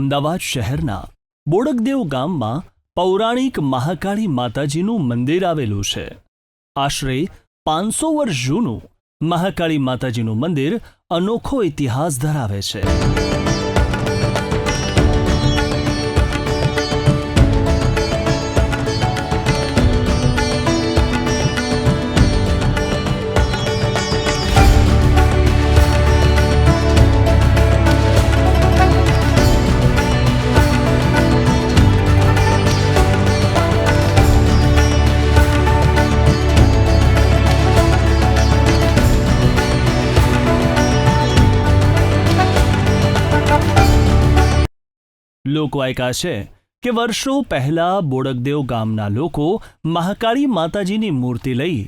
અમદાવાદ શહેરના બોડકદેવ ગામમાં પૌરાણિક મહાકાળી માતાજીનું મંદિર આવેલું છે. આશરે પાંચસો વર્ષ જૂનું મહાકાળી માતાજીનું મંદિર અનોખો ઇતિહાસ ધરાવે છે. લોકવાયકા છે કે વર્ષો પહેલા બોડકદેવ ગામના લોકો મહાકાળી માતાજીની મૂર્તિ લઈ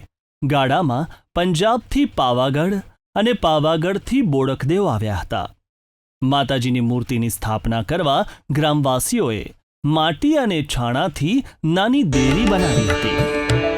ગાડામાં પંજાબથી પાવાગઢ અને પાવાગઢથી બોડકદેવ આવ્યા હતા. માતાજીની મૂર્તિની સ્થાપના કરવા ગ્રામવાસીઓએ માટી અને છાણાથી નાની દેરી બનાવી હતી.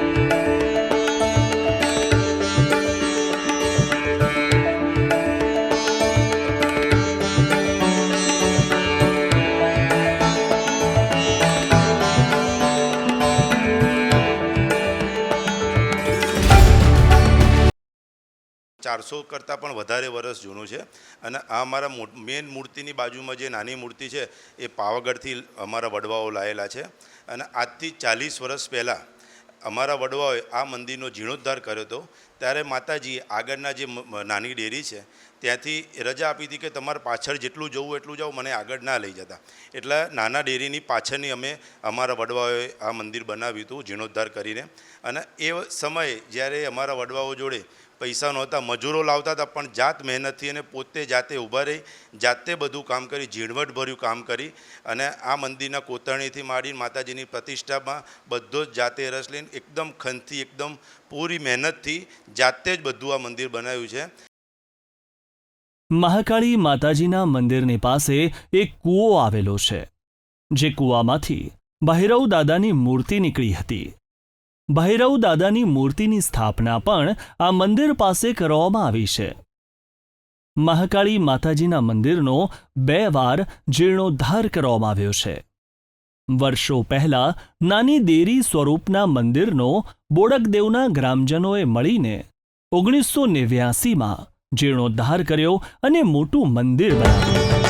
ચારસો કરતાં પણ વધારે વર્ષ જૂનું છે. અને આ અમારા મેઇન મૂર્તિની બાજુમાં જે નાની મૂર્તિ છે, એ પાવાગઢથી અમારા વડવાઓ લાયેલા છે. અને આજથી ચાલીસ વર્ષ પહેલાં અમારા વડવાઓએ આ મંદિરનો જીર્ણોદ્ધાર કર્યો હતો. ત્યારે માતાજીએ આગળના જે નાની ડેરી છે, ત્યાંથી રજા આપી હતી કે તમારે પાછળ જેટલું જવું એટલું જાઓ, મને આગળ ના લઈ જતા. એટલે નાના ડેરીની પાછળની અમે અમારા વડવાઓએ આ મંદિર બનાવ્યું હતું, જીર્ણોદ્ધાર કરીને. અને એ સમયે જ્યારે અમારા વડવાઓ જોડે પૈસા નહોતા, મજૂરો લાવતા હતા, પણ જાત મહેનતથી અને પોતે જાતે ઊભા રહી, જાતે બધું કામ કરી, ઝીણવટભર્યું કામ કરી અને આ મંદિરના કોતરણીથી માંડીને માતાજીની પ્રતિષ્ઠામાં બધો જ જાતે રસ લઈને એકદમ ખનથી એકદમ પૂરી મહેનતથી જાતે જ બધું આ મંદિર બનાવ્યું છે. મહાકાળી માતાજીના મંદિરની પાસે એક કૂવો આવેલો છે, જે કૂવામાંથી ભૈરવ દાદાની મૂર્તિ નીકળી હતી. ભૈરવ દાદાની મૂર્તિની સ્થાપના પણ આ મંદિર પાસે કરવામાં આવી છે. મહાકાળી માતાજીના મંદિરનો બે વાર જીર્ણોદ્ધાર કરવામાં આવ્યો છે. વર્ષો પહેલા નાની દેરી સ્વરૂપના મંદિરનો બોડકદેવના ગ્રામજનોએ મળીને ઓગણીસો નેવ્યાસીમાં જીર્ણોદ્ધાર કર્યો અને મોટું મંદિર બનાવ્યું.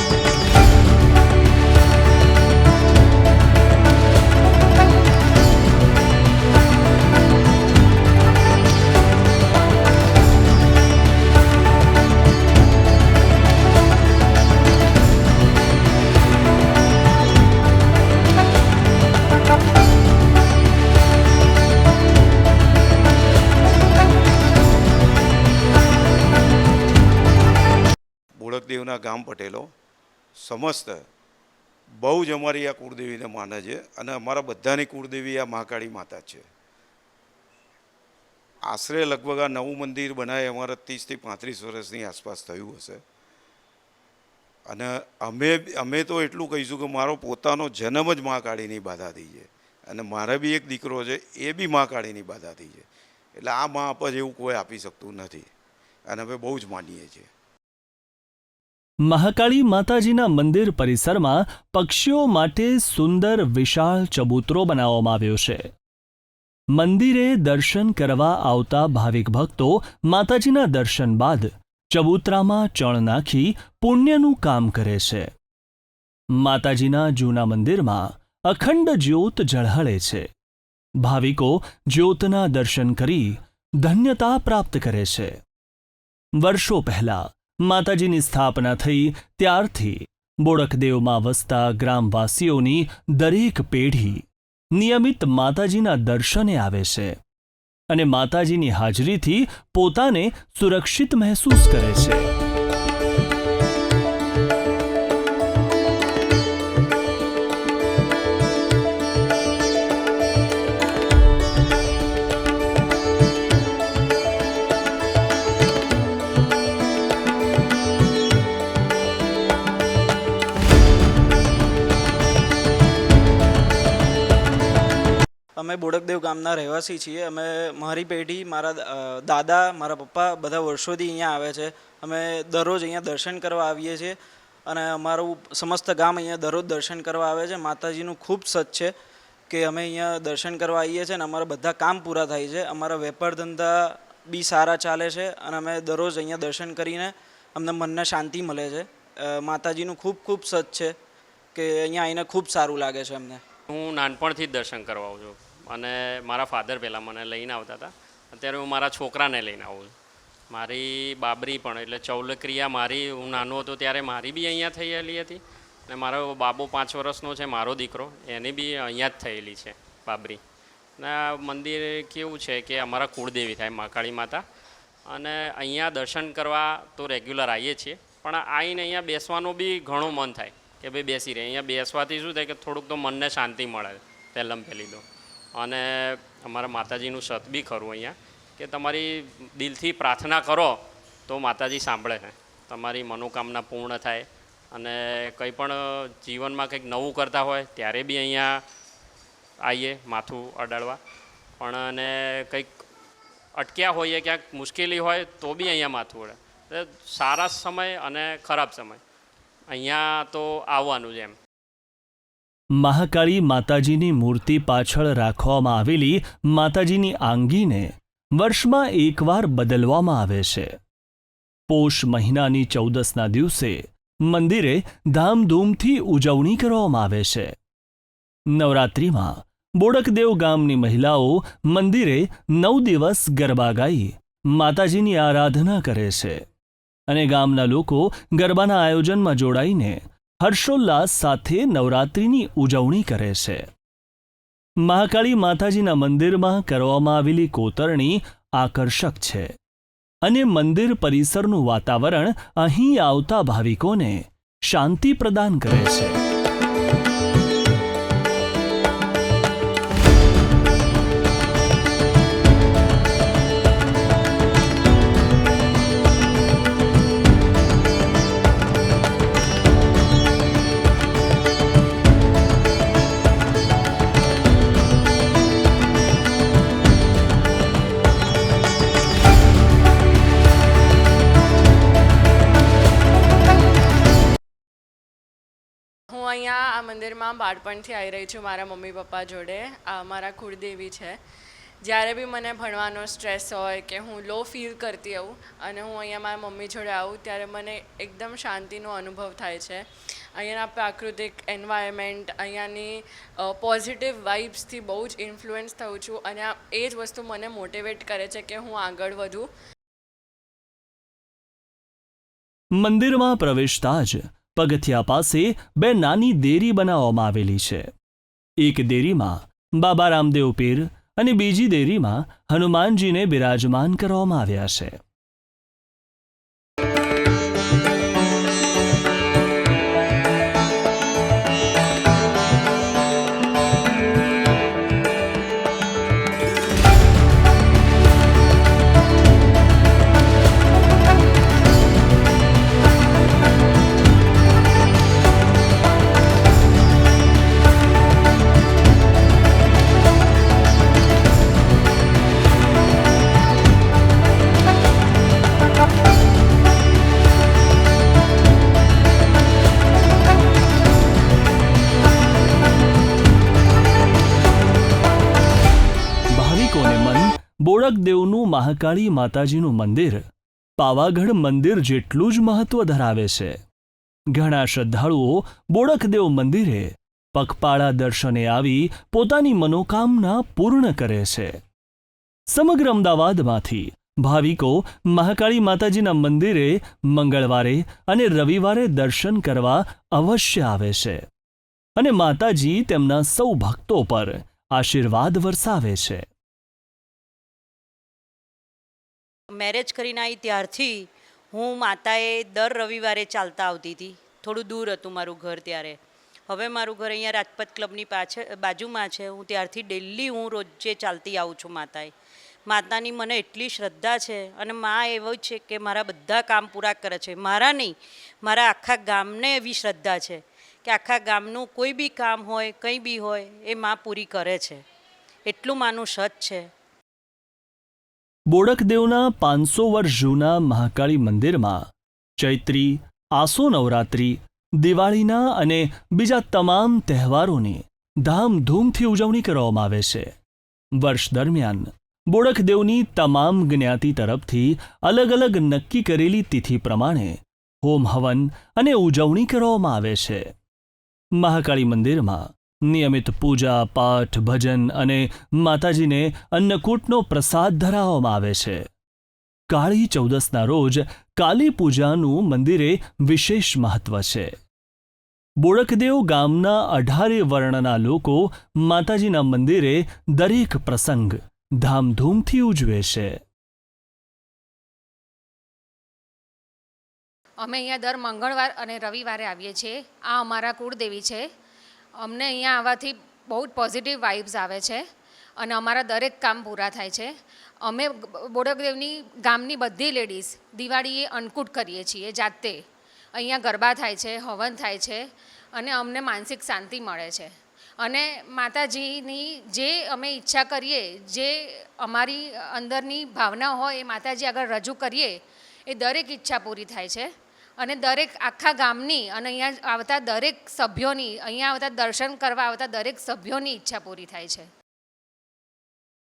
બોળકદેવના ગામ પટેલો, સમસ્ત બહુ જ અમારી આ કુળદેવીને માને છે અને અમારા બધાની કુળદેવી આ મહાકાળી માતા છે. આશરે લગભગ આ નવું મંદિર બનાવે અમારા ત્રીસથી પાંત્રીસ વર્ષની આસપાસ થયું હશે. અને અમે અમે તો એટલું કહીશું કે મારો પોતાનો જન્મ જ મહાકાળીની બાધાથી છે. અને મારે બી એક દીકરો છે, એ બી મહાકાળીની બાધાથી છે. એટલે આ મા આપે એવું કોઈ આપી શકતું નથી. અને અમે બહુ જ માનીએ છીએ. મહાકાળી માતાજીના મંદિર પરિસરમાં પક્ષીઓ માટે સુંદર વિશાળ ચબૂતરો બનાવવામાં આવ્યો છે. મંદિરે દર્શન કરવા આવતા ભાવિક ભક્તો માતાજીના દર્શન બાદ ચબૂતરામાં ચણ નાખી પુણ્યનું કામ કરે છે. માતાજીના જૂના મંદિરમાં અખંડ જ્યોત ઝળહળે છે. ભાવિકો જ્યોતના દર્શન કરી ધન્યતા પ્રાપ્ત કરે છે. વર્ષો પહેલા માતાજીની સ્થાપના થઈ ત્યારથી બોડકદેવમાં વસતા ગ્રામવાસીઓની દરેક પેઢી નિયમિત માતાજીના દર્શને આવે છે અને માતાજીની હાજરીથી પોતાને સુરક્ષિત મહેસૂસ કરે છે. અમે બોડકદેવ ગામના રહેવાસી છીએ. અમે મારી પેઢી, મારા દાદા, મારા પપ્પા બધા વર્ષોથી અહીંયા આવે છે. અમે દરરોજ અહીંયા દર્શન કરવા આવીએ છીએ અને અમારું સમસ્ત ગામ અહીંયા દરરોજ દર્શન કરવા આવે છે. માતાજીનું ખૂબ સચ છે કે અમે અહીંયા દર્શન કરવા આવીએ છીએ અને અમારા બધા કામ પૂરા થાય છે. અમારા વેપાર ધંધા બી સારા ચાલે છે અને અમે દરરોજ અહીંયા દર્શન કરીને અમને મનને શાંતિ મળે છે. માતાજીનું ખૂબ ખૂબ સચ છે કે અહીંયા આવીને ખૂબ સારું લાગે છે અમને. હું નાનપણથી જ દર્શન કરવા આવું છું. અને મારા ફાધર પહેલાં મને લઈને આવતા હતા. અત્યારે હું મારા છોકરાને લઈને આવું છું. મારી બાબરી પણ, એટલે ચૌલક્રિયા મારી, હું નાનો હતો ત્યારે મારી બી અહીંયા થયેલી હતી. અને મારો બાબો પાંચ વર્ષનો છે, મારો દીકરો, એની બી અહીંયા જ થયેલી છે બાબરી. ને આ મંદિર કેવું છે કે અમારા કુળદેવી થાય, મહાકાળી માતા. અને અહીંયા દર્શન કરવા તો રેગ્યુલર આવીએ છીએ, પણ આવીને અહીંયા બેસવાનું બી ઘણું મન થાય, કે ભાઈ બેસી રહે. અહીંયા બેસવાથી શું થાય કે થોડુંક તો મનને શાંતિ મળે પહેલાં પહેલી તો. અને અમારા માતાજીનું સત બી ખરું અહીંયા, કે તમારી દિલથી પ્રાર્થના કરો તો માતાજી સાંભળે છે. તમારી મનોકામના પૂર્ણ થાય અને કંઈ પણ જીવનમાં કંઈક નવું કરતા હોય ત્યારે બી અહીંયા આવીએ માથું અડાડવા. પણ અને કંઈક અટક્યા હોઈએ, ક્યાંક મુશ્કેલી હોય તો બી અહીંયા માથું અડે સારા સમય અને ખરાબ સમય. અહીંયા તો આવવાનું જ એમ. મહાકાળી માતાજીની મૂર્તિ પાછળ રાખવામાં આવેલી માતાજીની આંગીને વર્ષમાં એકવાર બદલવામાં આવે છે. પોષ મહિનાની ચૌદસના દિવસે મંદિરે ધામધૂમથી ઉજવણી કરવામાં આવે છે. નવરાત્રિમાં બોડકદેવ ગામની મહિલાઓ મંદિરે નવ દિવસ ગરબા ગાઈ માતાજીની આરાધના કરે છે અને ગામના લોકો ગરબાના આયોજનમાં જોડાઈને હર્ષોલ્લાસ સાથે નવરાત્રિની ઉજવણી કરે છે. મહાકાળી માતાજીના મંદિરમાં કરવામાં આવેલી કોતરણી આકર્ષક છે અને મંદિર પરિસરનું વાતાવરણ અહીં આવતા ભાવિકોને શાંતિ પ્રદાન કરે છે. આ મંદિરમાં બાળપણથી આવી રહી છું મારા મમ્મી પપ્પા જોડે. આ મારા કુળદેવી છે. જ્યારે બી મને ભણવાનો સ્ટ્રેસ હોય કે હું લો ફીલ કરતી હોઉં અને હું અહીંયા મારા મમ્મી જોડે આવું, ત્યારે મને એકદમ શાંતિનો અનુભવ થાય છે. અહીંયાના પ્રાકૃતિક એન્વાયરમેન્ટ અહીંયાની પોઝિટિવ વાઇબ્સથી બહુ જ ઇન્ફ્લુઅન્સ થઉં છું અને આ એ જ વસ્તુ મને મોટિવેટ કરે છે કે હું આગળ વધું. મંદિરમાં પ્રવેશતા જ પગથિયા પાસે બે નાની દેરી બનાવવામાં આવેલી છે. એક દેરીમાં બાબા રામદેવ પીર અને બીજી દેરીમાં હનુમાનજીને બિરાજમાન કરવામાં આવ્યા છે. બોડકદેવનું મહાકાળી માતાજીનું મંદિર પાવાગઢ મંદિર જેટલું જ મહત્વ ધરાવે છે. ઘણા શ્રદ્ધાળુઓ બોડકદેવ મંદિરે પગપાળા દર્શને આવી પોતાની મનોકામના પૂર્ણ કરે છે. સમગ્ર અમદાવાદમાંથી ભાવિકો મહાકાળી માતાજીના મંદિરે મંગળવારે અને રવિવારે દર્શન કરવા અવશ્ય આવે છે અને માતાજી તેમના સૌ ભક્તો પર આશીર્વાદ વરસાવે છે. મેરેજ કરીને આવી ત્યારથી હું માતાએ દર રવિવારે ચાલતા આવતી હતી. થોડું દૂર હતું મારું ઘર ત્યારે. હવે મારું ઘર અહીંયા રાજપથ ક્લબની પાછળ બાજુમાં છે. હું ત્યારથી ડેલી હું રોજે ચાલતી આવું છું માતાએ. માતાની મને એટલી શ્રદ્ધા છે અને મા એવો છે કે મારા બધા કામ પૂરા કરે છે. મારા નહીં, મારા આખા ગામને એવી શ્રદ્ધા છે કે આખા ગામનું કોઈ બી કામ હોય, કંઈ બી હોય, એ મા પૂરી કરે છે. એટલું માનું સત છે. બોડકદેવના પાંચસો વર્ષ જૂના મહાકાળી મંદિરમાં ચૈત્રી આસો નવરાત્રિ દિવાળીના અને બીજા તમામ તહેવારોની ધામધૂમથી ઉજવણી કરવામાં આવે છે. વર્ષ દરમિયાન બોડકદેવની તમામ જ્ઞાતિ તરફથી અલગ અલગ નક્કી કરેલી તિથિ પ્રમાણે હોમ હવન અને ઉજવણી કરવામાં આવે છે. મહાકાળી મંદિરમાં નિયમિત પૂજા, પાઠ, ભજન અને માતાજીને અન્નકૂટનો પ્રસાદ ધરાવવામાં આવે છે. કાળી ચૌદસના રોજ કાલી પૂજાનું મંદિરે વિશેષ મહત્વ છે. બોડકદેવ ગામના અઢારે વર્ણના લોકો માતાજીના મંદિરે દરેક પ્રસંગ ધામધૂમથી ઉજવે છે. અમે અહીંયા દર મંગળવાર અને રવિવારે આવીએ છીએ. આ અમારા કુળદેવી છે. અમને અહીંયા આવવાથી બહુ જ પોઝિટિવ વાઇબ્સ આવે છે અને અમારા દરેક કામ પૂરા થાય છે. અમે બોડકદેવની ગામની બધી લેડીઝ દિવાળીએ અન્નકૂટ કરીએ છીએ જાતે. અહીંયા ગરબા થાય છે, હવન થાય છે અને અમને માનસિક શાંતિ મળે છે. અને માતાજીની જે અમે ઈચ્છા કરીએ, જે અમારી અંદરની ભાવના હોય એ માતાજી આગળ રજૂ કરીએ, એ દરેક ઈચ્છા પૂરી થાય છે. અને દરેક આખા ગામની અને અહીંયા આવતા દરેક સભ્યોની, અહીંયા આવતા દર્શન કરવા આવતા દરેક સભ્યોની ઈચ્છા પૂરી થાય છે.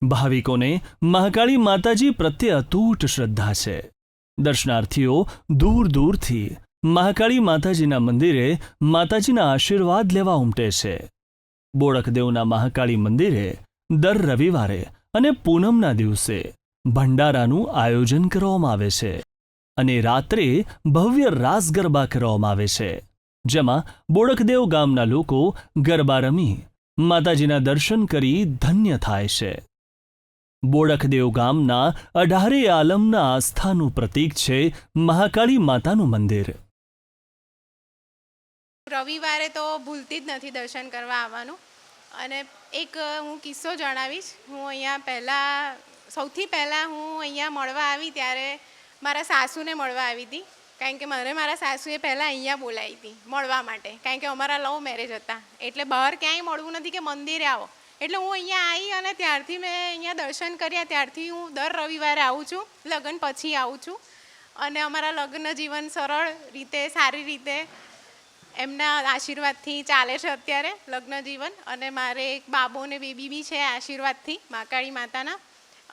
ભાવિકોને મહાકાળી માતાજી પ્રત્યે અતૂટ શ્રદ્ધા છે. દર્શનાર્થીઓ દૂર દૂરથી મહાકાળી માતાજીના મંદિરે માતાજીના આશીર્વાદ લેવા ઉમટે છે. બોડકદેવના મહાકાળી મંદિરે દર રવિવારે અને પૂનમના દિવસે ભંડારાનું આયોજન કરવામાં આવે છે. અને રાત્રે ભવ્ય રાસ ગરબા કરવામાં આવે છે, જેમાં બોડકદેવ ગામના લોકો ગરબા રમી માતાજીના દર્શન કરી ધન્ય થાય છે. બોડકદેવ ગામના અઢારે આલમના આસ્થાનું પ્રતીક છે મહાકાળી માતાનું મંદિર. રવિવારે તો ભૂલતી જ નથી દર્શન કરવા આવવાનું. અને એક હું કિસ્સો જણાવીશ. હું અહીંયા પહેલાં, સૌથી પહેલાં હું અહીંયા મળવા આવી ત્યારે મારા સાસુને મળવા આવી હતી. કારણ કે મને મારા સાસુએ પહેલાં અહીંયા બોલાવી હતી, મળવા માટે. કારણ કે અમારા લવ મેરેજ હતા. એટલે બહાર ક્યાંય મળવું નથી કે મંદિરે આવો. એટલે હું અહીંયા આવી અને ત્યારથી મેં અહીંયા દર્શન કર્યા. ત્યારથી હું દર રવિવારે આવું છું, લગ્ન પછી આવું છું. અને અમારા લગ્ન જીવન સરળ રીતે, સારી રીતે એમના આશીર્વાદથી ચાલે છે અત્યારે લગ્ન જીવન. અને મારે એક બાબો ને બેબી બી છે આશીર્વાદથી માકાળી માતાના.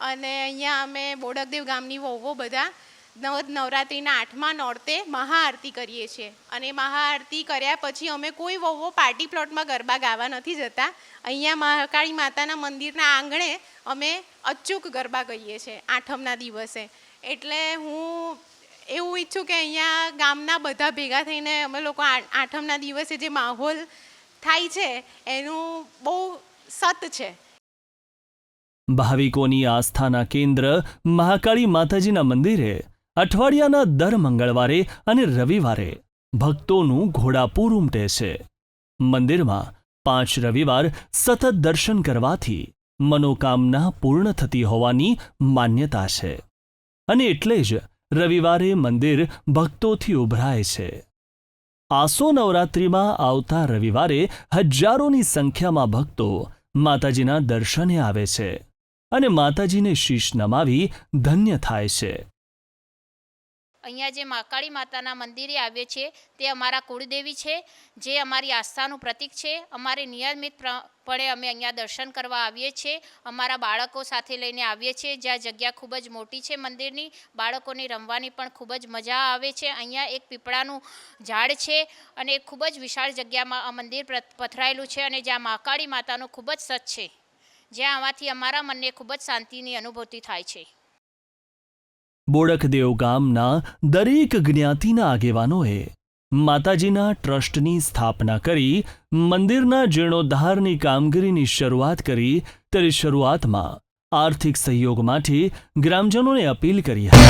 અને અહીંયા અમે બોડકદેવ ગામની વહુઓ બધા નવ નવરાત્રિના આઠમા નોરતે મહાઆરતી કરીએ છીએ. અને મહાઆરતી કર્યા પછી અમે કોઈ વહુઓ પાર્ટી પ્લોટમાં ગરબા ગાવા નથી જતા. અહીંયા મહાકાળી માતાના મંદિરના આંગણે અમે અચૂક ગરબા ગઈએ છીએ આઠમના દિવસે. એટલે હું એવું ઈચ્છું કે અહીંયા ગામના બધા ભેગા થઈને અમે લોકો આઠમના દિવસે જે માહોલ થાય છે, એનું બહુ સત છે. ભાવિકોની આસ્થાના કેન્દ્ર મહાકાળી માતાજીના મંદિરે અઠવાડિયાના દર મંગળવારે અને રવિવારે ભક્તોનું ઘોડાપૂર ઉમટે છે. મંદિરમાં પાંચ રવિવાર સતત દર્શન કરવાથી મનોકામના પૂર્ણ થતી હોવાની માન્યતા છે. અને એટલે જ રવિવારે મંદિર ભક્તોથી ઉભરાય છે. આસો નવરાત્રિમાં આવતા રવિવારે હજારોની સંખ્યામાં ભક્તો માતાજીના દર્શને આવે છે અને માતાજીને શીશ નમાવી ધન્ય થાય છે. અહીંયા જે મહાકાળી માતાના મંદિરે આવીએ છીએ તે અમારા કુળદેવી છે, જે અમારી આસ્થાનું પ્રતીક છે. અમારે નિયમિત પ્ર- પણે અમે અહીંયા દર્શન કરવા આવીએ છીએ. અમારા બાળકો સાથે લઈને આવીએ છીએ. જ્યાં જગ્યા ખૂબ જ મોટી છે મંદિરની, બાળકોને રમવાની પણ ખૂબ જ મજા આવે છે. અહીંયા એક પીપળાનું ઝાડ છે અને ખૂબ જ વિશાળ જગ્યામાં આ મંદિર પથરાયેલું છે અને જ્યાં મહાકાળી માતાનું ખૂબ જ સચ છે. જ્યાં આવવાથી અમારા મનને ખૂબ જ શાંતિની અનુભૂતિ થાય છે. બોડકદેવ ગામના દરેક જ્ઞાતિના આગેવાનોએ માતાજીના ટ્રસ્ટની સ્થાપના કરી, મંદિરના જીર્ણોદ્ધારની કામગીરીની શરૂઆત કરી ત્યારે શરૂઆતમાં આર્થિક સહયોગ માટે ગ્રામજનોને અપીલ કરી હતી.